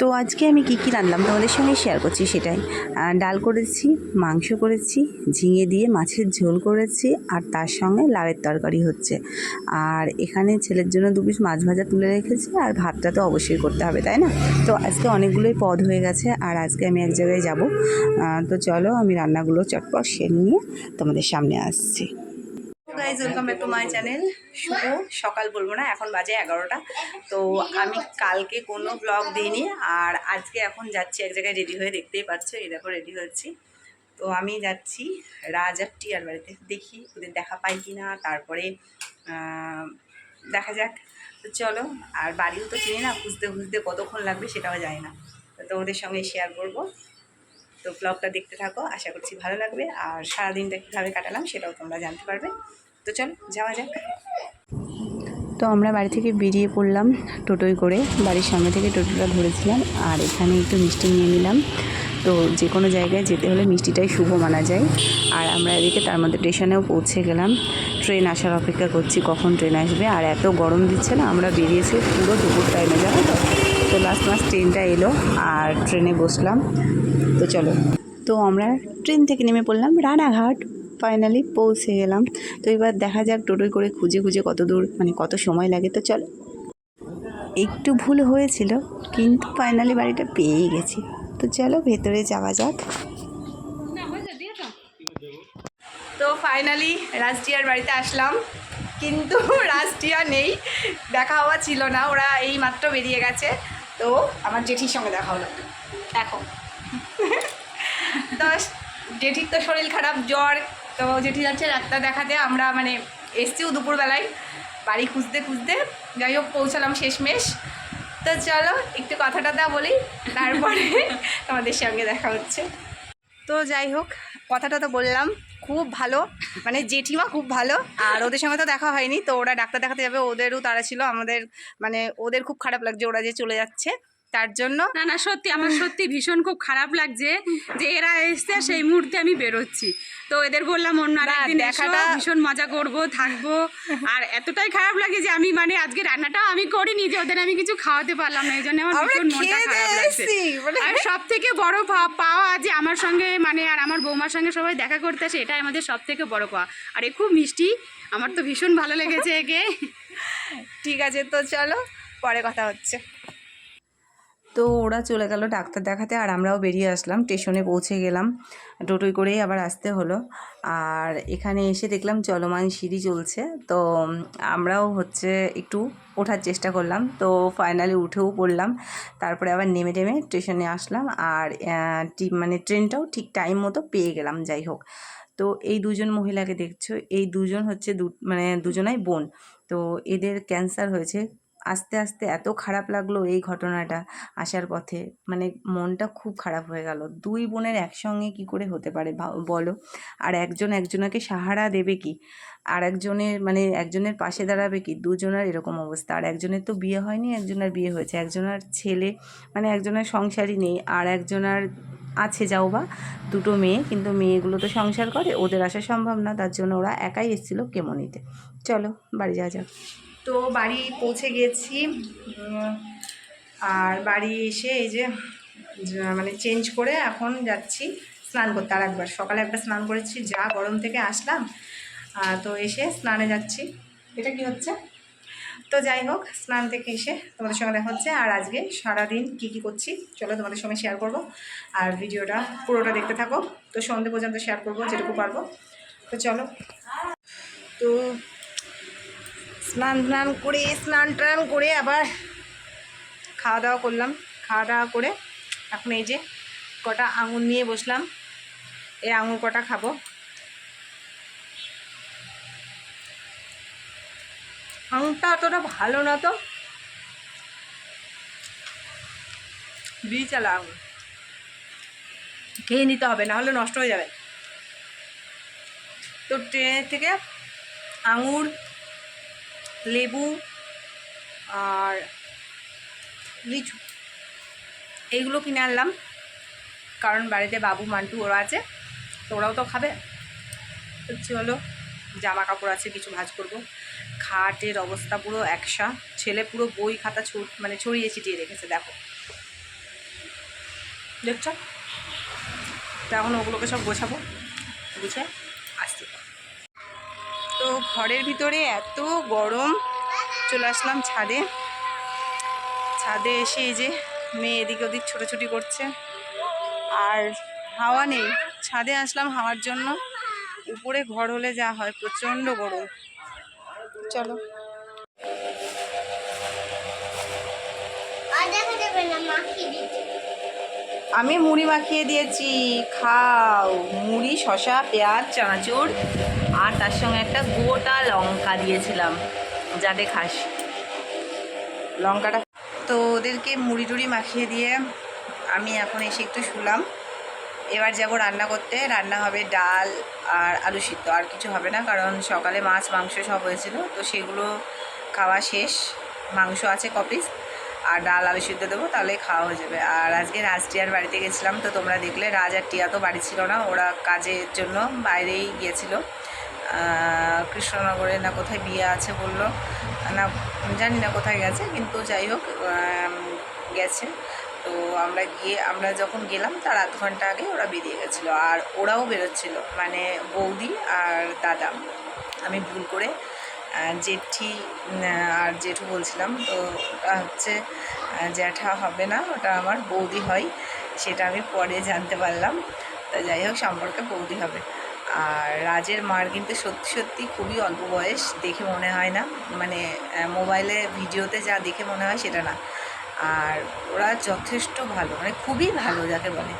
তো আজকে আমি কী কী রান্নাম তোমাদের সঙ্গে শেয়ার করছি সেটাই। ডাল করেছি, মাংস করেছি, ঝিঙে দিয়ে মাছের ঝোল করেছি, আর তার সঙ্গে লাউয়ের তরকারি হচ্ছে। আর এখানে ছেলের জন্য দু পিস মাছ ভাজা তুলে রেখেছি, আর ভাতটা তো অবশ্যই করতে হবে, তাই না? তো আজকে অনেকগুলোই পদ হয়ে গেছে, আর আজকে আমি এক জায়গায় যাব। তো চলো আমি রান্নাগুলো চটপট সেরে নিয়ে তোমাদের সামনে আসছি। Guys welcome back to my channel শুভ সকাল বলব না, এখন বাজে এগারোটা। তো আমি কালকে কোনো ব্লগ দিইনি, আর আজকে এখন যাচ্ছি এক জায়গায় রেডি হয়ে, দেখতেই পাচ্ছ, এই দেখো রেডি হচ্ছি তো আমি যাচ্ছি রাজ আর টিয়ার বাড়িতে, দেখি ওদের দেখা পাই কি না, তারপরে দেখা যাক। তো চলো, আর বাড়িও তো চিনি না, খুঁজতে খুঁজতে কতক্ষণ লাগবে সেটাও জানি না। তো তোমাদের সঙ্গে শেয়ার করব। তো ব্লগটা দেখতে থাকো, আশা করছি ভালো লাগবে, আর সারাদিনটা কীভাবে কাটালাম সেটাও তোমরা জানতে পারবে। তো চল, যাওয়া যাক। তো আমরা বাড়ি থেকে বেরিয়ে পড়লাম টোটোয় করে। বাড়ির সামনে থেকে টোটোটা ধরেছিলাম আর এখানে একটু মিষ্টি নিয়ে নিলাম। তো যে কোনো জায়গায় যেতে হলে মিষ্টিটাই শুভ মানা যায়। আর আমরা এদিকে তার মধ্যে স্টেশনেও পৌঁছে গেলাম। ট্রেন আসার অপেক্ষা করছি কখন ট্রেন আসবে। আর এত গরম দিচ্ছে না, আমরা বেরিয়েছি পুরো দুপুর টাইমে জানো তো? তো লাস্ট মাস ট্রেনটা এলো আর ট্রেনে বসলাম। তো চলো। তো আমরা ট্রেন থেকে নেমে পড়লাম রানাঘাট। ফাইনালি পৌঁছে গেলাম। তো এবার দেখা যাক টোটোয় করে খুঁজে খুঁজে কত দূর মানে কত সময় লাগে। তো চলো। একটু ভুল হয়েছিল, কিন্তু ফাইনালি বাড়িটা পেয়েই গেছি। তো চলো, ভেতরে যাওয়া যাক। তো ফাইনালি রাজটিয়ার বাড়িতে আসলাম, কিন্তু রাজটিয়া নেই, দেখা হওয়া ছিল না। ওরা এই মাত্র বেরিয়ে গেছে। তো আমার জেঠির সঙ্গে দেখা হলো। এখন তো জেঠির তো শরীর খারাপ, জ্বর তো জেঠি যাচ্ছে ডাক্তার দেখাতে আমরা মানে এসছিও দুপুরবেলায়। বাড়ি খুঁজতে খুঁজতে যাই হোক পৌঁছালাম শেষমেশ। তো চলো একটু কথাটা দা বলি তারপরে তোমাদের সঙ্গে দেখা হচ্ছে। তো যাই হোক কথাটা তো বললাম খুব ভালো মানে জেঠিমা খুব ভালো। আর ওদের সঙ্গে তো দেখা হয়নি তো ওরা ডাক্তার দেখাতে যাবে ওদেরও তারা ছিল আমাদের মানে ওদের খুব খারাপ লাগছে ওরা যে চলে যাচ্ছে। তার জন্য। না না সত্যি আমার সত্যি ভীষণ খুব খারাপ লাগছে যে এরা এসছে সেই মুহূর্তে আমি বেরোচ্ছি। তো এদের বললাম অন্য আর না, একদিন দেখাটা ভীষণ মজা করব থাকব। আর এতটাই খারাপ লাগে যে আমি মানে আজকে রান্নাটাও আমি করিনি যে ওদের আমি কিছু খাওয়াতে পারলাম না এই জন্য আমার ভীষণ মনটা খারাপ লাগছে। মানে- আর সব থেকে বড় পাওয়া যে আমার সঙ্গে মানে আর আমার বৌমার সঙ্গে সবাই দেখা করতে আসে এটাই আমাদের সব থেকে বড় পাওয়া। আর এ খুব মিষ্টি আমার তো ভীষণ ভালো লেগেছে একে। ঠিক আছে তো চলো পরে কথা হচ্ছে। তো ওরা চলে গেল ডাক্তার দেখাতে আর আমরাও বেরিয়ে আসলাম। স্টেশনে পৌঁছে গেলাম। টোটোয় করেই আবার আসতে হলো। আর এখানে এসে দেখলাম চলমান সিঁড়ি চলছে। তো আমরাও হচ্ছে একটু ওঠার চেষ্টা করলাম। তো ফাইনালি উঠেও পড়লাম। তারপরে আবার নেমে টেমে স্টেশনে আসলাম। আর মানে ট্রেনটাও ঠিক টাইম মতো পেয়ে গেলাম, যাই হোক। তো এই দুজন মহিলাকে দেখছ। এই দুজন হচ্ছে দু মানে দুজনাই বোন। তো এদের ক্যান্সার হয়েছে আস্তে আস্তে এত খারাপ লাগল এই ঘটনাটা আসার পথে। মানে মনটা খুব খারাপ হয়ে গেল। দুই বোনের একসঙ্গে কি করে হতে পারে বলো? আর একজন একজনাকে সাহারা দেবে কি? আর একজনের মানে একজনের পাশে দাঁড়াবে কি? দুজনের এরকম অবস্থা। আর একজনের তো বিয়ে হয়নি, একজনের বিয়ে হয়েছে। একজনের ছেলে মানে একজনের সংসারই নেই। আর একজনের আছে যাও বা, দুটো মেয়ে। কিন্তু মেয়েগুলো তো সংসার করে, ওদের আসা সম্ভব না। তার জন্য ওরা একাই এসেছিল কেমো নিতে চলো, বাড়ি যাওয়া যাক। তো বাড়ি পৌঁছে গেছি আর বাড়ি এসে এই যে মানে চেঞ্জ করে এখন যাচ্ছি স্নান করতে আর একবার। সকালে একবার স্নান করেছি, যা গরম থেকে আসলাম তো এসে স্নানে যাচ্ছি। এটা কি হচ্ছে? তো যাই হোক, স্নান থেকে এসে তোমাদের সঙ্গে দেখা হচ্ছে, আর আজকে সারাদিন কী কী করছি, চলো তোমাদের সঙ্গে শেয়ার করব। আর ভিডিওটা পুরোটা দেখতে থাকো। তো সন্ধে পর্যন্ত শেয়ার করব, যেটুকু পারব। তো চলো। তো স্নান টান করে, স্নান টান করে আবার খাওয়া দাওয়া করলাম। খাওয়া দাওয়া করে এখন এই যে কটা আঙুর নিয়ে বসলাম। এই আঙুর কটা খাব। আঙুরটা অতটা ভালো না তো। বিচালা আঙুর। খেয়ে নিতে হবে না হলে নষ্ট হয়ে যাবে। তো ট্রেনের থেকে আঙুর লেবু আর লিচু। এইগুলো কিনে আনলাম। কারণ বাড়িতে বাবু, মান্টু ওরা আছে, তো ওরাও তো খাবে। চলো জামা কাপড় আছে, কিছু ভাজ করব। খাটের অবস্থা পুরো একসা। ছেলে পুরো বই, খাতা মানে ছড়িয়ে ছিটিয়ে রেখেছে, দেখো। দেখছ? তো এখন ওগুলোকে সব গোছাবো গুছে তো ঘরের ভিতরে এত গরম, চলে আসলাম ছাদে। ছাদে এসে এই যে মেয়ে এদিক ওদিক ছোটোছুটি করছে। আর হাওয়া নেই, ছাদে আসলাম হাওয়ার জন্য। উপরে ঘর হলে যা হয়, প্রচণ্ড গরম। চলো। দিতে আমি মুড়ি মাখিয়ে দিয়েছি। খাও। মুড়ি শশা পেঁয়াজ, চানাচুর আর তার সঙ্গে একটা গোটা লঙ্কা দিয়েছিলাম। যাতে খাস। লঙ্কাটা তো ওদেরকে মুড়ি টুড়ি মাখিয়ে দিয়ে আমি এখন এসে একটু শুলাম। এবার যাব রান্না করতে। রান্না হবে ডাল আর আলু সিদ্ধ। আর কিছু হবে না কারণ সকালে মাছ, মাংস সব হয়েছিল। তো সেগুলো খাওয়া শেষ। মাংস আছে কপিস আর ডাল, আলু সিদ্ধ দেবো তাহলে খাওয়া হয়ে যাবে। আর আজকে রাজ টিয়ার বাড়িতে গেছিলাম, তো তোমরা দেখলে, রাজ আর টিয়া তো বাড়ি ছিল না, ওরা কাজের জন্য বাইরেই গিয়েছিল। কৃষ্ণনগরে না কোথায় বিয়ে আছে বলল, না জানি না কোথায় গেছে, কিন্তু যাই হোক গেছে। তো আমরা গিয়ে, আমরা যখন গেলাম, তার আধ ঘণ্টা আগে ওরা বেরিয়ে গেছিল, আর ওরাও বেরোচ্ছিল মানে বৌদি আর দাদা। আমি ভুল করে জেঠি আর জেঠু বলছিলাম, তো ওটা হচ্ছে জ্যাঠা হবে না, ওটা আমার বৌদি হয়, সেটা আমি পরে জানতে পারলাম। তো যাই হোক, সম্পর্কে বৌদি হবে। আর রাজের মার কিন্তু সত্যি সত্যি খুবই অল্প বয়স, দেখে মনে হয় না। মানে মোবাইলে, ভিডিওতে যা দেখে মনে হয় সেটা না। আর ওরা যথেষ্ট ভালো মানে খুবই ভালো যাকে বলে।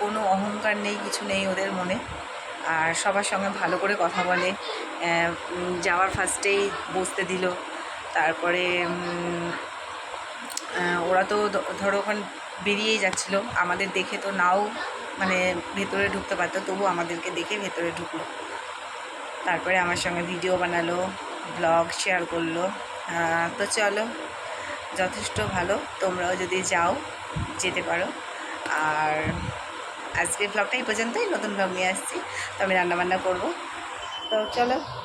কোনো অহংকার নেই, কিছু নেই ওদের মনে। আর সবার সঙ্গে ভালো করে কথা বলে যাওয়ার ফার্স্টেই বসতে দিল। তারপরে ওরা তো ধরো ওখানে বেরিয়েই যাচ্ছিল। আমাদের দেখে তো নাও মানে ভেতরে ঢুকতে পারতো, তবু আমাদেরকে দেখে ভেতরে ঢুকলো। তারপরে আমার সঙ্গে ভিডিও বানালো ব্লগ শেয়ার করল। তো চলো, যথেষ্ট ভালো, তোমরাও যদি যাও, যেতে পারো। আর আজকের ব্লগটা এই পর্যন্তই। নতুন ব্লগ নিয়ে আসছি। তো আমি রান্নাবান্না করব। তো চলো।